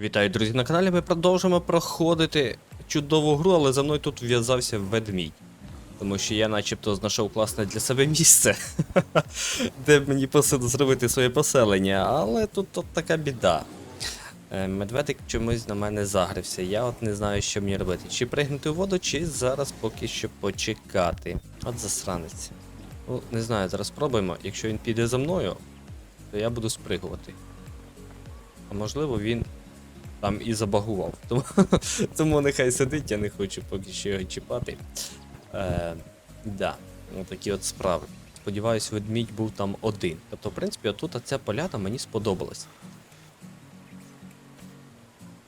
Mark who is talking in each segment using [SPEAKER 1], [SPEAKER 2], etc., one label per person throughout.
[SPEAKER 1] Вітаю, друзі, на каналі. Ми продовжуємо проходити чудову гру, але за мною тут в'язався ведмідь. Тому що я начебто знайшов класне для себе місце, де мені зробити своє поселення, але тут от така біда. Е, Медведик чомусь на мене загрився. Я от не знаю, що мені робити. Чи пригнути у воду, чи зараз поки що почекати. От засранець. Ну, не знаю, зараз спробуємо. Якщо він піде за мною, то я буду спригувати. А можливо він там і забагував. Тому, тому нехай сидить, я не хочу поки що його чіпати. Е, да, такі от справи. Сподіваюсь, ведмідь був там один. Тобто, в принципі, отут ця поляна мені сподобалась.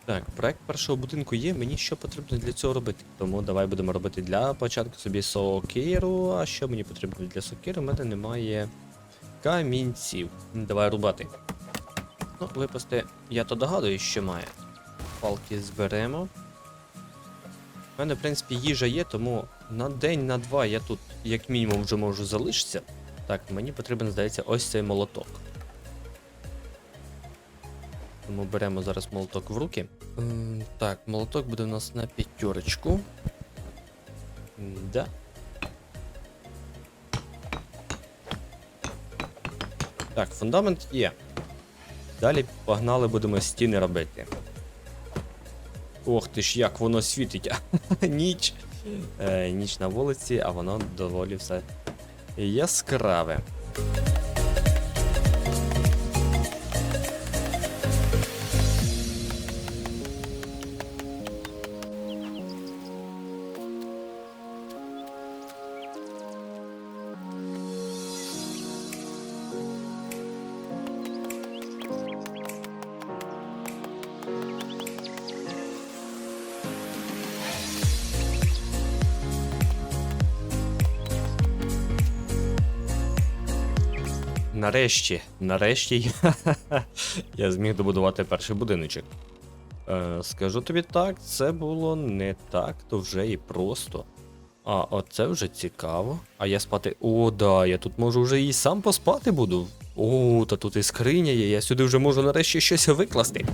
[SPEAKER 1] Так, проект першого будинку є, мені що потрібно для цього робити. Тому давай будемо робити для початку собі сокиру. А що мені потрібно для сокири? У мене немає камінців. Давай рубати. Ну, випасти, я то догадуюсь, що має. Палки зберемо. У мене, в принципі, їжа є, тому на день, на два я тут, як мінімум, вже можу залишитися. Так, мені потрібен, здається, ось цей молоток. Тому беремо зараз молоток в руки. Так, молоток буде у нас на п'ятерочку. Да. Так, фундамент є. Далі погнали, будемо стіни робити. Ох ти ж, як воно світить. ніч. Е, ніч на вулиці, а воно доволі все яскраве. Нарешті, нарешті я, я зміг добудувати перший будиночок. Е, скажу тобі так, це було не так, то вже і просто. А, оце вже цікаво. А я спати. О, да, я тут можу вже і сам поспати буду. О, та тут і скриня є, я сюди вже можу нарешті щось викласти.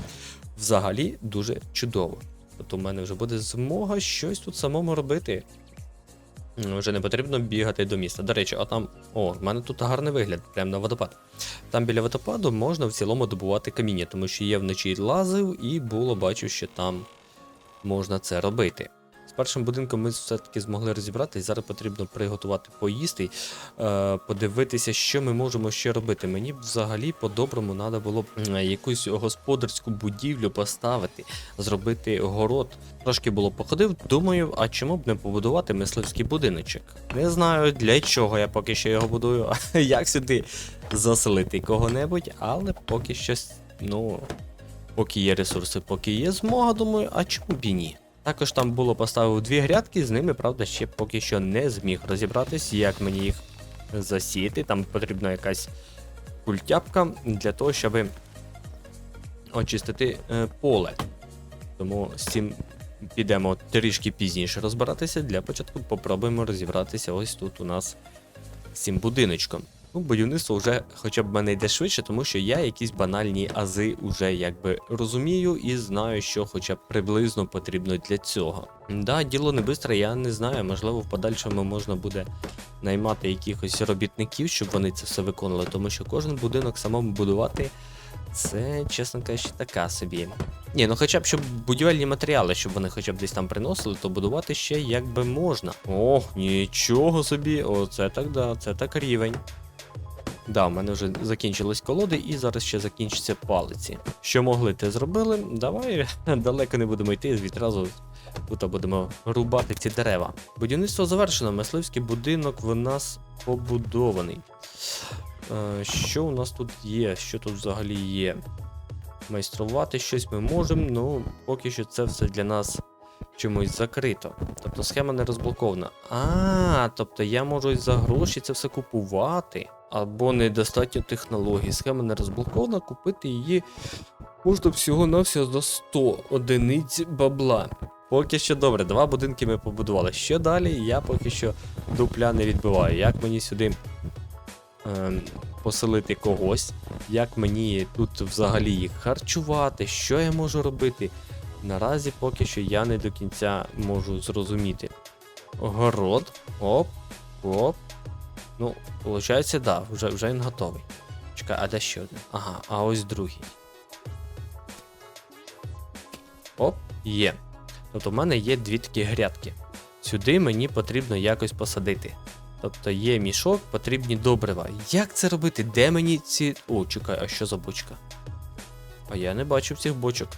[SPEAKER 1] Взагалі дуже чудово. Тобто в мене вже буде змога щось тут самому робити. Вже не потрібно бігати до міста. До речі, а там. О, в мене тут гарний вигляд, прямо на водопад. Там біля водопаду можна в цілому добувати каміння, тому що я вночі лазив і було бачив, що там можна це робити. Першим будинком ми все-таки змогли розібратися. Зараз потрібно приготувати поїсти, е, подивитися, що ми можемо ще робити. Мені взагалі по-доброму треба було б якусь господарську будівлю поставити, зробити город. Трошки було походив, думаю, а чому б не побудувати мисливський будиночок? Не знаю для чого я поки що його будую, як сюди заселити кого-небудь, але поки що, ну, поки є ресурси, поки є змога, думаю, а чому б і ні? Також там було поставив дві грядки, з ними, правда, ще поки що не зміг розібратись, як мені їх засіяти. Там потрібна якась культяпка для того, щоб очистити е, поле. Тому з цим підемо трішки пізніше розбиратися. Для початку попробуємо розібратися ось тут у нас з цим будиночком. Ну, будівництво вже хоча б мене йде швидше, тому що я якісь банальні ази вже якби розумію і знаю, що хоча б приблизно потрібно для цього. Да, діло не бистре, я не знаю, можливо, в подальшому можна буде наймати якихось робітників, щоб вони це все виконували, тому що кожен будинок самому будувати. Це, чесно кажучи, така собі. Ні, ну хоча б щоб будівельні матеріали, щоб вони хоча б десь там приносили, то будувати ще якби можна. Ох, нічого собі, оце так да, це так рівень. Да, в мене вже закінчились колоди, і зараз ще закінчаться палиці. Що могли, те зробили. Давай далеко не будемо йти, відразу тут будемо рубати ці дерева. Будівництво завершено, мисливський будинок в нас побудований. Е, що у нас тут є? Що тут взагалі є? Майструвати щось ми можемо, ну поки що це все для нас чомусь закрито. Тобто схема не розблокована. А, тобто я можу за гроші це все купувати. Або недостатньо технологій. Схема не розблокована, купити її можна всього-навсього за 100 одиниць бабла. Поки що добре, два будинки ми побудували. Що далі? Я поки що дупля не відбиваю. Як мені сюди ем, поселити когось, як мені тут взагалі їх харчувати, що я можу робити. Наразі поки що я не до кінця можу зрозуміти. Город. Оп, оп. Ну, виходить, так, да, вже, вже він готовий. Чекай, а де ще один? Ага, а ось другий. Оп, є. Тобто в мене є дві такі грядки. Сюди мені потрібно якось посадити. Тобто є мішок, потрібні добрива. Як це робити? Де мені ці. О, чекай, а що за бочка? А я не бачив цих бочок.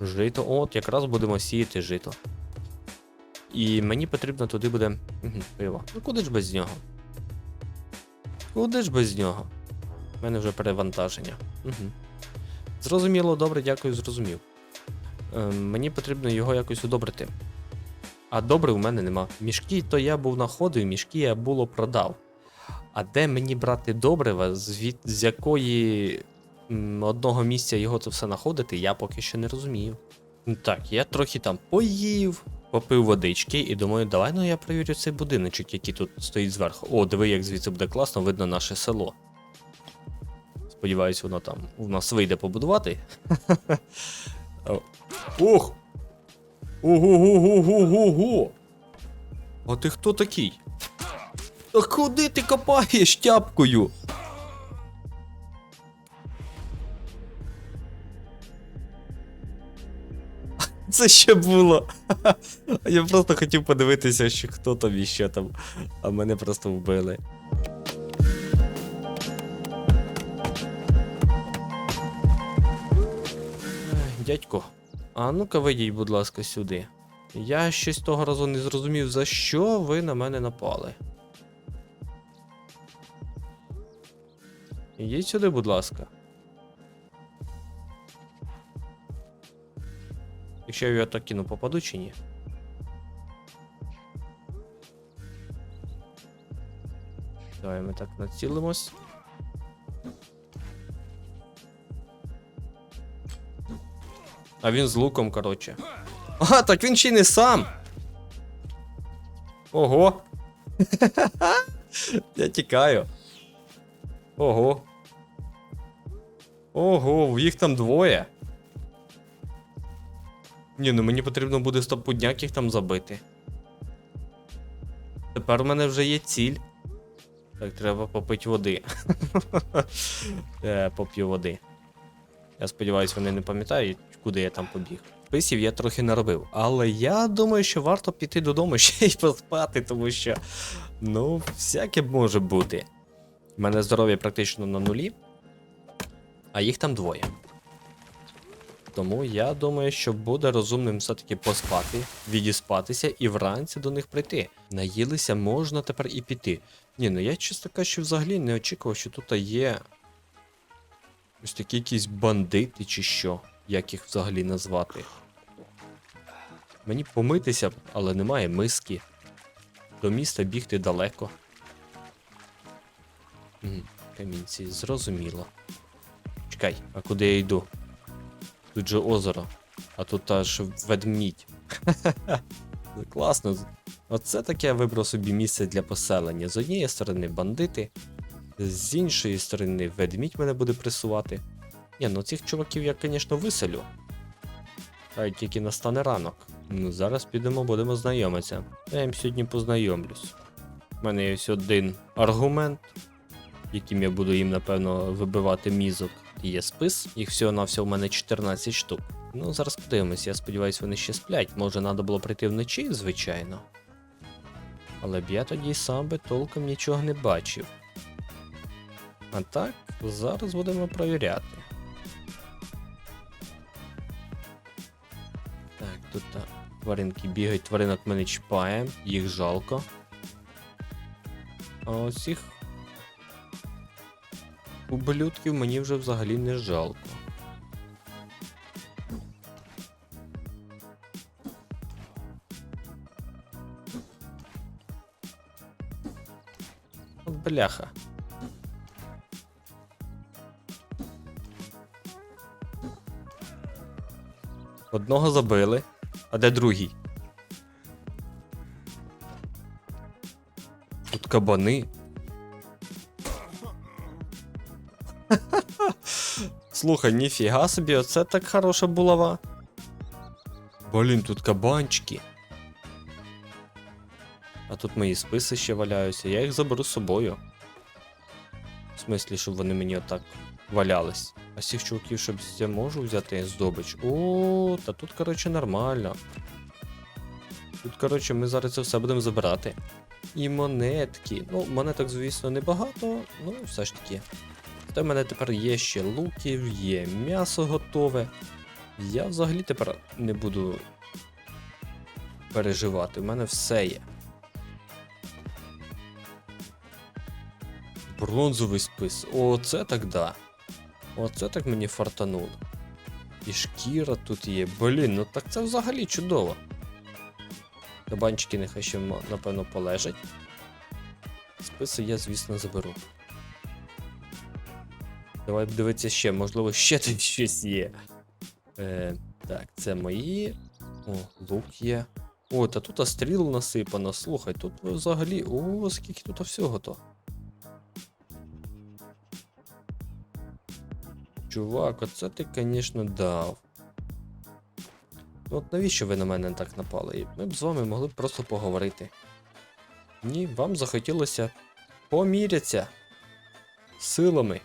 [SPEAKER 1] Жито, от, якраз будемо сіяти жито. І мені потрібно туди буде. Пиво. Ну куди ж без нього? Куди ж без нього? У мене вже перевантаження. Угу. Зрозуміло, добре, дякую, зрозумів. Е, мені потрібно його якось удобрити. А добре у мене нема. Мішки то я був находив, мішки я було продав. А де мені брати добрива, звід, з якої м, одного місця його це все знаходити, я поки що не розумію. Так, я трохи там поїв, попив водички і думаю, давай ну я перевірю цей будиночок, який тут стоїть зверху. О, диви, як звідси буде класно, видно наше село. Сподіваюсь, воно там у нас вийде побудувати. Ох! Ого-го-го-го-го-го! А ти хто такий? Та куди ти копаєш тяпкою? Це ще було. Я просто хотів подивитися, що хто там і що там, а мене просто вбили. Дядько, а ну-ка вийдіть, будь ласка, сюди. Я щось того разу не зрозумів, за що ви на мене напали. Ідіть сюди, будь ласка. Якщо я його так кину, попаду чи ні? Давай ми так націлимось. А він з луком, коротше. Ага, так він ще й не сам. Ого. Я тікаю. Ого. Ого, їх там двоє. Ні, ну мені потрібно буде стопудняк їх там забити. Тепер у мене вже є ціль. Так, треба попити води. Е, Поп'ю води. Я сподіваюся, вони не пам'ятають, куди я там побіг. Списів я трохи наробив, але я думаю, що варто піти додому ще й поспати, тому що. Ну, всяке може бути. У мене здоров'я практично на нулі, а їх там двоє. Тому я думаю, що буде розумним все-таки поспати, відіспатися і вранці до них прийти. Наїлися можна тепер і піти. Ні, ну я чесно кажучи, взагалі не очікував, що тут є ось такі якісь бандити чи що, як їх взагалі назвати. Мені помитися, але немає миски. До міста бігти далеко. Камінці, зрозуміло. Чекай, а куди я йду? Тут же озеро, а тут аж ведмідь. Класно. Оце таке я вибрав собі місце для поселення. З однієї сторони бандити, з іншої сторони ведмідь мене буде пресувати. Ні, ну цих чуваків я, звісно, виселю. Хай тільки настане ранок. Ну, зараз підемо, будемо знайомитися. Я їм сьогодні познайомлюсь. У мене є ось один аргумент, яким я буду їм, напевно, вибивати мізок. Є спис, їх всього на всього в мене 14 штук. Ну, зараз подивимось, я сподіваюся, вони ще сплять. Може, треба було прийти вночі, звичайно. Але б я тоді сам би толком нічого не бачив. А так, зараз будемо провіряти. Так, тут тваринки бігають, тваринок ми не чіпаємо, їх жалко. А ось цих ублюдків мені вже взагалі не жалко. Бляха. Одного забили, а де другий? Тут кабани. Слухай, ніфіга собі, оце так хороша булава. Блін, тут кабанчики. А тут мої списи ще валяються, я їх заберу з собою. В смислі, щоб вони мені отак валялись. А з цих чуваків, щоб я можу взяти здобич. О, та тут, коротше, нормально. Тут, коротше, ми зараз це все будемо забирати. І монетки. Ну, монеток, звісно, небагато, ну все ж таки. Та в мене тепер є ще луків, є м'ясо готове. Я взагалі тепер не буду переживати. У мене все є. Бронзовий спис. Оце так да. Оце так мені фартануло. І шкіра тут є. Блін, ну так це взагалі чудово. Кабанчики нехай ще напевно полежать. Списи я, звісно, заберу. Давай дивитися ще, можливо, ще тут щось є. Е, так, це мої. О, лук є. О, та тут стріл насипано. Слухай, тут взагалі. О, скільки тут всього то. Чувак, оце ти, звісно, дав. Ну, От навіщо ви на мене так напали? Ми б з вами могли б просто поговорити. Ні, вам захотілося помірятися силами.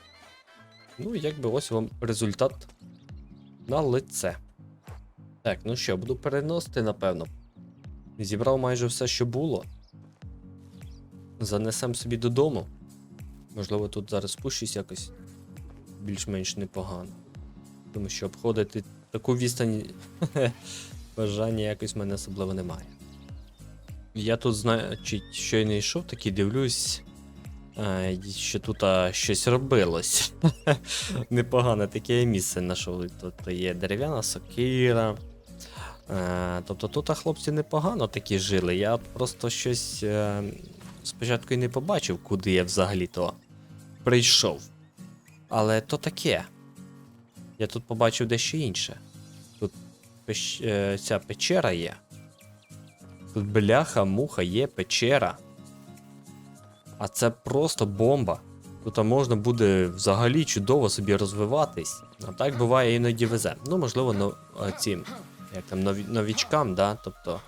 [SPEAKER 1] Ну, якби ось вам результат на лице. Так, ну що, буду переносити, напевно. Зібрав майже все, що було. Занесем собі додому. Можливо, тут зараз спущусь якось більш-менш непогано. Тому що обходити таку відстань бажання якось в мене особливо немає. Я тут, значить, щойно йшов, такий дивлюсь, що тут щось робилось. Непогане таке місце знайшов. Тут є дерев'яна сокира. Е, тобто тут хлопці непогано такі жили. Я просто щось е, спочатку і не побачив, куди я взагалі-то прийшов. Але то таке. Я тут побачив дещо інше. Тут пещ... е, ця печера є. Тут бляха, муха, є печера. А це просто бомба. Тут можна буде взагалі чудово собі розвиватись. А так буває іноді везе. Ну, можливо, но, цим, як там, нові, новічкам, да? Тобто,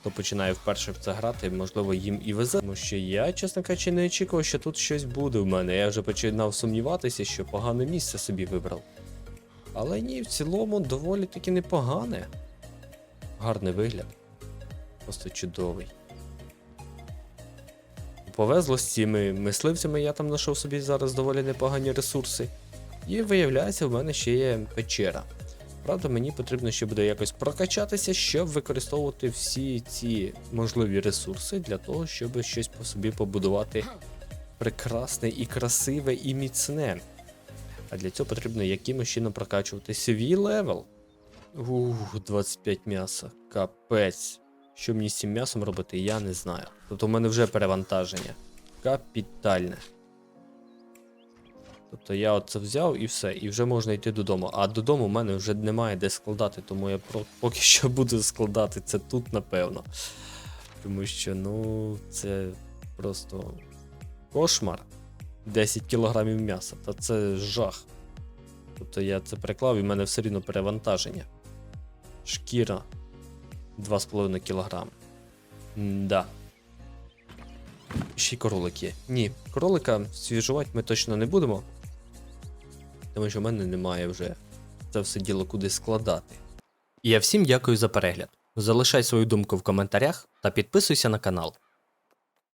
[SPEAKER 1] хто починає вперше в це грати, можливо, їм і везе. Тому що я, чесно кажучи, не очікував, що тут щось буде в мене. Я вже починав сумніватися, що погане місце собі вибрав. Але ні, в цілому доволі таки непогане. Гарний вигляд. Просто чудовий. Повезло з цими мисливцями, я там знайшов собі зараз доволі непогані ресурси. І виявляється, в мене ще є печера. Правда, мені потрібно ще буде якось прокачатися, щоб використовувати всі ці можливі ресурси для того, щоб щось по собі побудувати прекрасне і красиве і міцне. А для цього потрібно якимось чином прокачувати свій левел. Ух, 25 м'яса. Капець. Що мені з цим м'ясом робити, я не знаю. Тобто в мене вже перевантаження. Капітальне. Тобто я оце взяв і все, і вже можна йти додому. А додому в мене вже немає де складати, тому я поки що буду складати це тут, напевно. Тому що, ну, це просто кошмар. 10 кілограмів м'яса, та це жах. Тобто я це приклав і в мене все рівно перевантаження. Шкіра 2,5 кг. Да. Ще й королик є. Ні, кролика свіжувати ми точно не будемо. Тому що в мене немає вже це все діло куди складати. Я всім дякую за перегляд. Залишай свою думку в коментарях та підписуйся на канал.